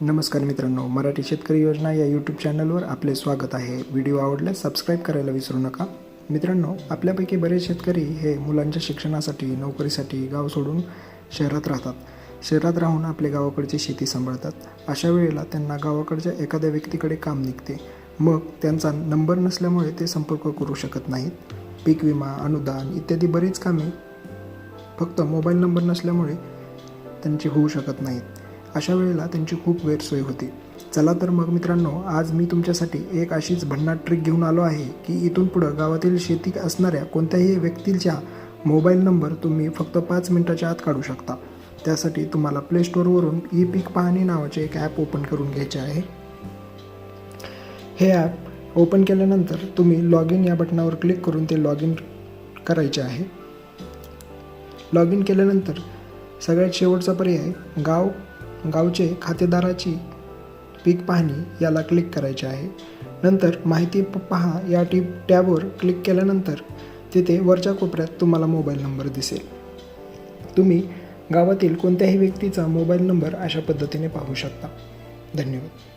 नमस्कार मित्रांनो मराठी शेतकरी योजना या यूट्यूब चॅनलवर आपले स्वागत आहे. व्हिडिओ आवडल्यास सबस्क्राईब करायला विसरू नका. मित्रांनो आपल्यापैकी बरेच शेतकरी हे मुलांच्या शिक्षणासाठी नोकरीसाठी गाव सोडून शहरात राहतात. शहरात राहून आपले गावाकडची शेती सांभाळतात. अशा वेळेला त्यांना गावाकडच्या एखाद्या व्यक्तीकडे काम निघते. मग त्यांचा नंबर नसल्यामुळे ते संपर्क करू शकत नाहीत. पीक विमा अनुदान इत्यादी बरीच कामे फक्त मोबाईल नंबर नसल्यामुळे त्यांची होऊ शकत नाहीत. अशा वेळेला त्यांची खूप गैरसोय होती. चला तर मग मित्रांनो आज मी तुमच्यासाठी एक अशीच भन्नाट ट्रिक घेऊन आलो आहे की इथून पुढं गावातील शेती असणाऱ्या कोणत्याही व्यक्तीच्या मोबाईल नंबर तुम्ही फक्त पाच मिनिटाच्या आत काढू शकता. त्यासाठी तुम्हाला प्ले स्टोअरवरून ई पीक पाहणी नावाचे एक ॲप ओपन करून घ्यायचे आहे. हे ॲप ओपन केल्यानंतर तुम्ही लॉग इन या बटनावर क्लिक करून ते लॉग इन करायचे आहे. लॉग इन केल्यानंतर सगळ्यात शेवटचा पर्याय गाव गावचे खातेदाराची पीक पाहणी याला क्लिक करायचे आहे. नंतर माहिती प- पहा या टी टॅबवर क्लिक केल्यानंतर तिथे वरच्या कोपऱ्यात तुम्हाला मोबाईल नंबर दिसेल. तुम्ही गावातील कोणत्याही व्यक्तीचा मोबाईल नंबर अशा पद्धतीने पाहू शकता. धन्यवाद.